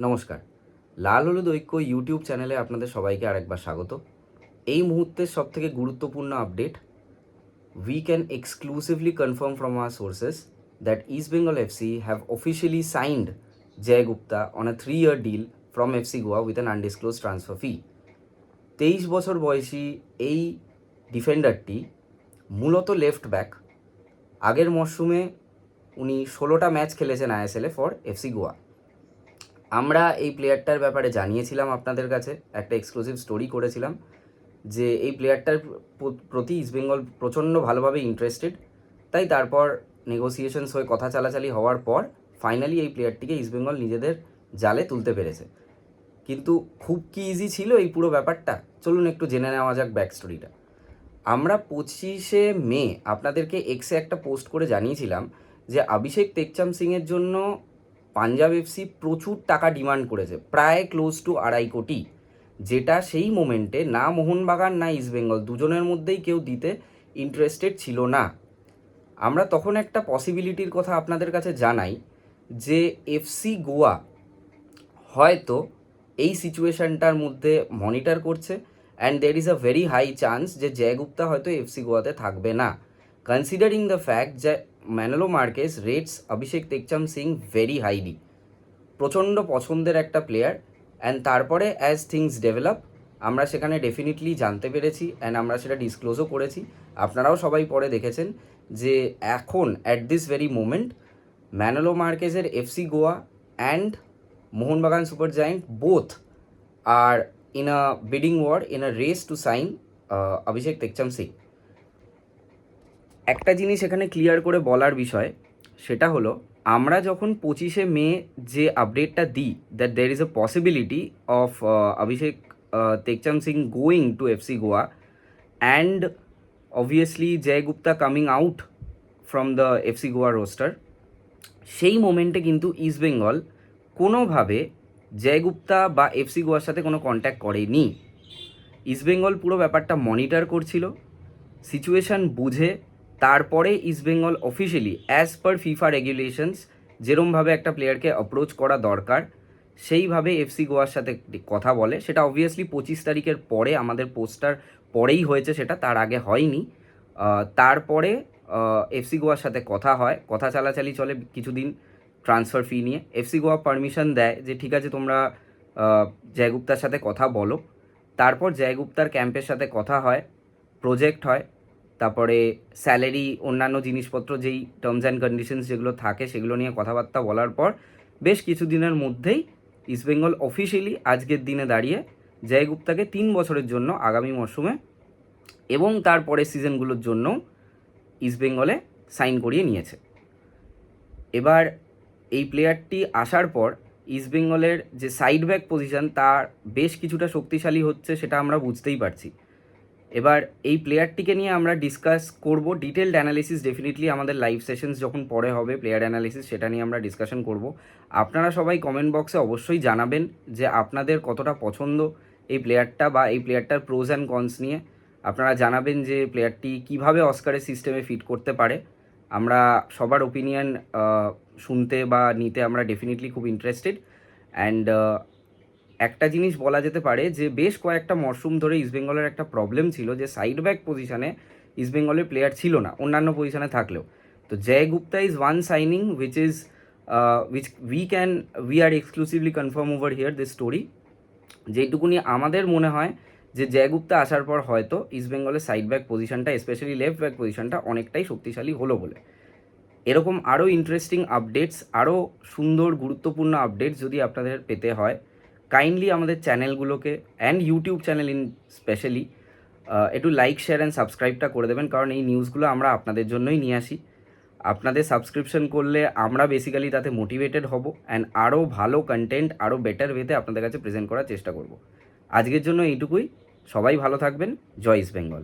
নমস্কার। লাল হলুদ ঐক্য ইউটিউব চ্যানেলে আপনাদের সবাইকে আরেকবার স্বাগত। এই মুহূর্তের সব থেকে গুরুত্বপূর্ণ update we can exclusively confirm from our sources that East Bengal FC have officially signed Jay Gupta on a three year deal from FC Goa with an undisclose transfer fee তেইশ বছর বয়সী এই ডিফেন্ডারটি মূলত লেফট ব্যাক আগের মরশুমে উনি ষোলোটা match খেলেছেন আইএসএলে ফর এফসি গোয়া আমরা এই প্লেয়ারটার ব্যাপারে জানিয়েছিলাম আপনাদের কাছে, একটা এক্সক্লুসিভ স্টোরি করেছিলাম, যে এই প্লেয়ারটার প্র- প্রতি ইস্টবেঙ্গল প্রচণ্ড ভালোভাবে ইন্টারেস্টেড তাই তারপর নেগোসিয়েশনস হয়ে কথা চালাচালি হওয়ার পর ফাইনালি এই প্লেয়ারটিকে ইস্টবেঙ্গল নিজেদের জালে তুলতে পেরেছে। কিন্তু খুব কি ইজি ছিল এই পুরো ব্যাপারটা? চলুন একটু জেনে নেওয়া যাক ব্যাক স্টোরিটা আমরা পঁচিশে মে আপনাদেরকে এক্সে একটা পোস্ট করে জানিয়েছিলাম যে অভিষেক তেকচাম সিংয়ের জন্য পাঞ্জাব এফসি প্রচুর টাকা ডিমান্ড করেছে, প্রায় ক্লোজ টু আড়াই কোটি। যেটা সেই মোমেন্টে না মোহনবাগান, না ইস্টবেঙ্গল দুজনের মধ্যেই কেউ দিতে ইন্টারেস্টেড ছিল না। আমরা তখন একটা পসিবিলিটির কথা আপনাদের কাছে জানাই যে এফসি গোয়া হয়তো এই সিচুয়েশনটার মধ্যে মনিটর করছে and there is a very high chance যে জয়গুপ্তা হয়তো এফসি গোয়াতে থাকবে না। কনসিডারিং দ্য ফ্যাক্ট যে Manolo Marquez rates, Abhishek Tekcham Singh, very highly প্রচণ্ড পছন্দের একটা প্লেয়ার অ্যান্ড তারপরে অ্যাজ থিংস ডেভেলপ আমরা সেখানে ডেফিনেটলি জানতে পেরেছি অ্যান্ড আমরা সেটা ডিসক্লোজও করেছি। আপনারাও সবাই পরে দেখেছেন যে এখন at this very moment Manolo মার্কেজের FC Goa and Mohun Bagan super giant both are in a bidding war in a race to sign Abhishek Tekcham Singh. একটা জিনিস এখানে ক্লিয়ার করে বলার বিষয়, সেটা হলো, আমরা যখন পঁচিশে মে যে আপডেটটা দিই that there is a possibility of Abhishek Tekcham Singh going to FC Goa and obviously Jay Gupta coming out from the FC Goa roster সেই মোমেন্টে কিন্তু ইস্ট বেঙ্গল কোনোভাবে জয়গুপ্তা বা এফসি গোয়ার সাথে কোনো কন্ট্যাক্ট করেনি। ইস্টবেঙ্গল পুরো ব্যাপারটা মনিটর করছিল সিচুয়েশন বুঝে তারপরে East Bengal officially as per FIFA regulations যেরমভাবে একটা প্লেয়ারকে অ্যাপ্রোচ করা দরকার, সেইভাবে এফসি গোয়ার সাথে কথা বলে। সেটা অবভিয়াসলি পঁচিশ তারিখের পরে আমাদের পোস্টার পরেই হয়েছে সেটা, তার আগে হয়নি। তারপরে এফসি গোয়ার সাথে কথা হয়। কথা চালাচালি চলে কিছুদিন ট্রান্সফার ফি নিয়ে। এফসি গোয়া পারমিশন দেয় যে, ঠিক আছে, তোমরা জয়গুপ্তার সাথে কথা বলো। তারপর জয়গুপ্তার ক্যাম্পের সাথে কথা হয় প্রজেক্ট হয়। তারপরে স্যালারি, অন্যান্য জিনিসপত্র যেই টার্মস অ্যান্ড কন্ডিশনস যেগুলো থাকে সেগুলো নিয়ে কথাবার্তা বলার পর বেশ কিছুদিনের মধ্যেই ইস্টবেঙ্গল অফিসিয়ালি আজকের দিনে দাঁড়িয়ে জয়গুপ্তাকে তিন বছরের জন্য আগামী মরশুমে এবং তারপরের সিজনগুলোর জন্য ইস্টবেঙ্গলে সাইন করিয়ে নিয়েছে। এবার এই প্লেয়ারটি আসার পর ইস্টবেঙ্গলের যে সাইড ব্যাক পজিশন তার বেশ কিছুটা শক্তিশালী হচ্ছে সেটা আমরা বুঝতেই পারছি। এবার এই প্লেয়ারটিকে নিয়ে আমরা ডিসকাস করব ডিটেলড অ্যানালিসিস ডেফিনেটলি আমাদের লাইভ সেশনস যখন পরে হবে প্লেয়ার অ্যানালিসিস সেটা নিয়ে আমরা ডিসকাশন করব। আপনারা সবাই কমেন্ট বক্সে অবশ্যই জানাবেন যে আপনাদের কতটা পছন্দ এই প্লেয়ারটা বা এই প্লেয়ারটার প্রোজ অ্যান্ড কনস নিয়ে। আপনারা জানাবেন যে প্লেয়ারটি কীভাবে অস্কারের সিস্টেমে ফিট করতে পারে। আমরা সবার ওপিনিয়ন শুনতে বা নিতে আমরা ডেফিনেটলি খুব ইন্টারেস্টেড অ্যান্ড একটা জিনিস বলা যেতে পারে যে, বেশ কয়েকটা মরশুম ধরে ইস্টবেঙ্গলের একটা প্রবলেম ছিল যে সাইড ব্যাক পজিশনে ইস্টবেঙ্গলের প্লেয়ার ছিল না, অন্যান্য পজিশনে থাকলেও। তো Jay Gupta is one signing which is which we can we are exclusively confirm over here this story যেটুকুনি আমাদের মনে হয় যে জয়গুপ্তা আসার পর হয়তো ইস্টবেঙ্গলের সাইড ব্যাক পজিশনটা স্পেশালি লেফট ব্যাক পজিশনটা অনেকটাই শক্তিশালী হলো বলে। এরকম আরও ইন্টারেস্টিং আপডেটস আরও সুন্দর, গুরুত্বপূর্ণ আপডেটস যদি আপনাদের পেতে হয় কাইন্ডলি আমাদের চ্যানেলগুলোকে and YouTube channel in specially একটু লাইক শেয়ার অ্যান্ড সাবস্ক্রাইবটা করে দেবেন, কারণ এই নিউজগুলো আমরা আপনাদের জন্যই নিয়ে আসি। আপনাদের সাবস্ক্রিপশন করলে আমরা বেসিক্যালি তাতে মোটিভেটেড হব অ্যান্ড আরও ভালো কন্টেন্ট আরও বেটার ওয়েতে আপনাদের কাছে প্রেজেন্ট করার চেষ্টা করব। আজকের জন্য এইটুকুই। সবাই ভালো থাকবেন। জয় ইস্ট বেঙ্গল।